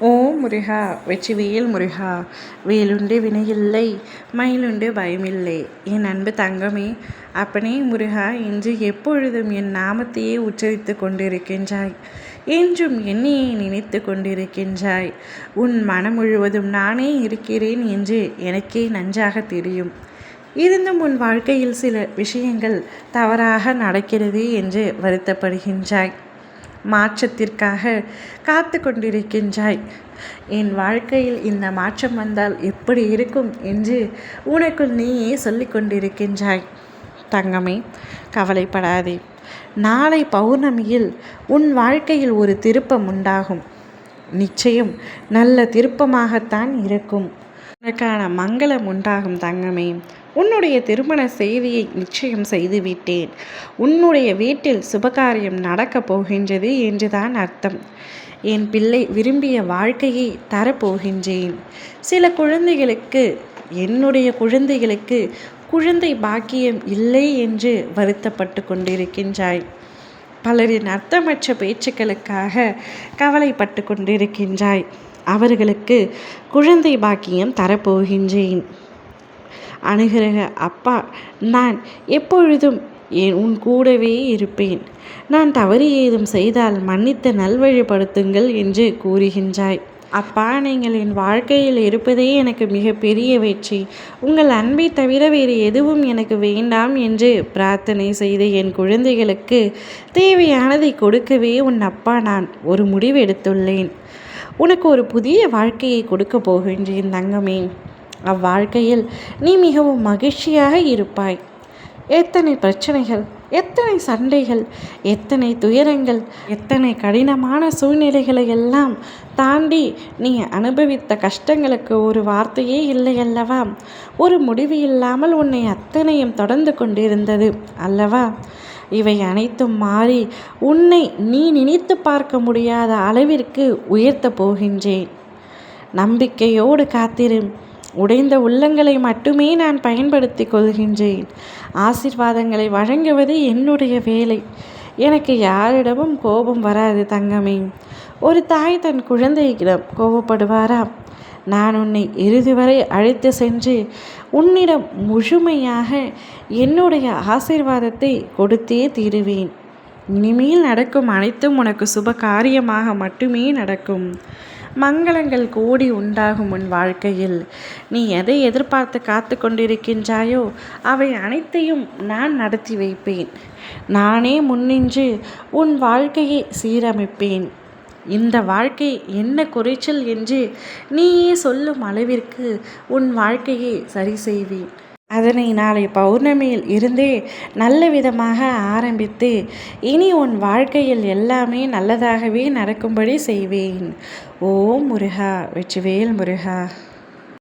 ஓ முருகா வெற்றிவேல் முருகா வேலுண்டு வினையில்லை மயிலுண்டு பயமில்லை. என் அன்பு தங்கமே அப்பனே முருகா இன்று எப்பொழுதும் என் நாமத்தையே உச்சரித்து கொண்டிருக்கின்றாய். என்றும் என்னையே நினைத்து கொண்டிருக்கின்றாய். உன் மனம் முழுவதும் நானே இருக்கிறேன் என்று எனக்கே நன்றாக தெரியும். இருந்தும் உன் வாழ்க்கையில் சில விஷயங்கள் தவறாக நடக்கிறது என்று வருத்தப்படுகின்றாய். மாற்றத்திற்காக காத்து கொண்டிருக்கின்றாய். என் வாழ்க்கையில் இந்த மாற்றம் வந்தால் எப்படி இருக்கும் என்று உனக்குள் நீயே சொல்லி கொண்டிருக்கின்றாய். தங்கமே கவலைப்படாதே. நாளை பௌர்ணமியில் உன் வாழ்க்கையில் ஒரு திருப்பம் உண்டாகும். நிச்சயம் நல்ல திருப்பமாகத்தான் இருக்கும். உனக்கான மங்களம் உண்டாகும் தங்கமே. உன்னுடைய திருமண செய்தியை நிச்சயம் செய்துவிட்டேன். உன்னுடைய வீட்டில் சுபகாரியம் நடக்கப் போகின்றது என்றுதான் அர்த்தம். என் பிள்ளை விரும்பிய வாழ்க்கையை தரப்போகின்றேன். சில குழந்தைகளுக்கு என்னுடைய குழந்தைகளுக்கு குழந்தை பாக்கியம் இல்லை என்று வருத்தப்பட்டு கொண்டிருக்கின்றாய். பலரின் அர்த்தமற்ற பேச்சுக்களுக்காக கவலைப்பட்டு கொண்டிருக்கின்றாய். அவர்களுக்கு குழந்தை பாக்கியம் தரப்போகின்றேன். அணுகிறக அப்பா நான் எப்பொழுதும் என் உன் கூடவே இருப்பேன். நான் தவறு ஏதும் செய்தால் மன்னித்து நல்வழிப்படுத்துங்கள் என்று கூறுகின்றாய். அப்பா நீங்கள் என் வாழ்க்கையில் இருப்பதே எனக்கு மிகப்பெரிய வெற்றி. உங்கள் அன்பை தவிர வேறு எதுவும் எனக்கு வேண்டாம் என்று பிரார்த்தனை செய்த என் குழந்தைகளுக்கு தேவையானதை கொடுக்கவே உன் அப்பா நான் ஒரு முடிவு எடுத்துள்ளேன். உனக்கு ஒரு புதிய வாழ்க்கையை கொடுக்க போகின்றேன் தங்கமே. அவ்வாழ்க்கையில் நீ மிகவும் மகிழ்ச்சியாக இருப்பாய். எத்தனை பிரச்சனைகள் எத்தனை சண்டைகள் எத்தனை துயரங்கள் எத்தனை கடினமான சூழ்நிலைகளை எல்லாம் தாண்டி நீ அனுபவித்த கஷ்டங்களுக்கு ஒரு வார்த்தையே இல்லை அல்லவா? ஒரு முடிவு இல்லாமல் உன்னை அத்தனையும் தொடர்ந்து கொண்டிருந்தது அல்லவா? இவை அனைத்தும் மாறி உன்னை நீ நினைத்து பார்க்க முடியாத அளவிற்கு உயர்த்தப் போகின்றேன். நம்பிக்கையோடு காத்திரு. உடைந்த உள்ளங்களை மட்டுமே நான் பயன்படுத்தி கொள்கின்றேன். ஆசிர்வாதங்களை வழங்குவது என்னுடைய வேலை. எனக்கு யாரிடமும் கோபம் வராது தங்கமே. ஒரு தாய் தன் குழந்தையிடம் கோபப்படுவாரா? நான் உன்னை இறுதி வரை அழைத்து சென்று உன்னிடம் முழுமையாக என்னுடைய ஆசிர்வாதத்தை கொடுத்தே தீருவேன். இனிமேல் நடக்கும் அனைத்தும் உனக்கு சுப காரியமாக மட்டுமே நடக்கும். மங்களங்கள் கோடி உண்டாகும் உன் வாழ்க்கையில். நீ எதை எதிர்பார்த்து காத்து கொண்டிருக்கின்றாயோ அவை அனைத்தையும் நான் நடத்தி வைப்பேன். நானே முன்னின்று உன் வாழ்க்கையை சீரமைப்பேன். இந்த வாழ்க்கை என்ன குறைச்சல் என்று நீயே சொல்லும் அளவிற்கு உன் வாழ்க்கையை சரி செய்வேன். அதனை நாளை பௌர்ணமியில் இருந்தே நல்ல விதமாக ஆரம்பித்து இனி உன் வாழ்க்கையில் எல்லாமே நல்லதாகவே நடக்கும்படி செய்வேன். ஓம் முருகா வெற்றிவேல் முருகா.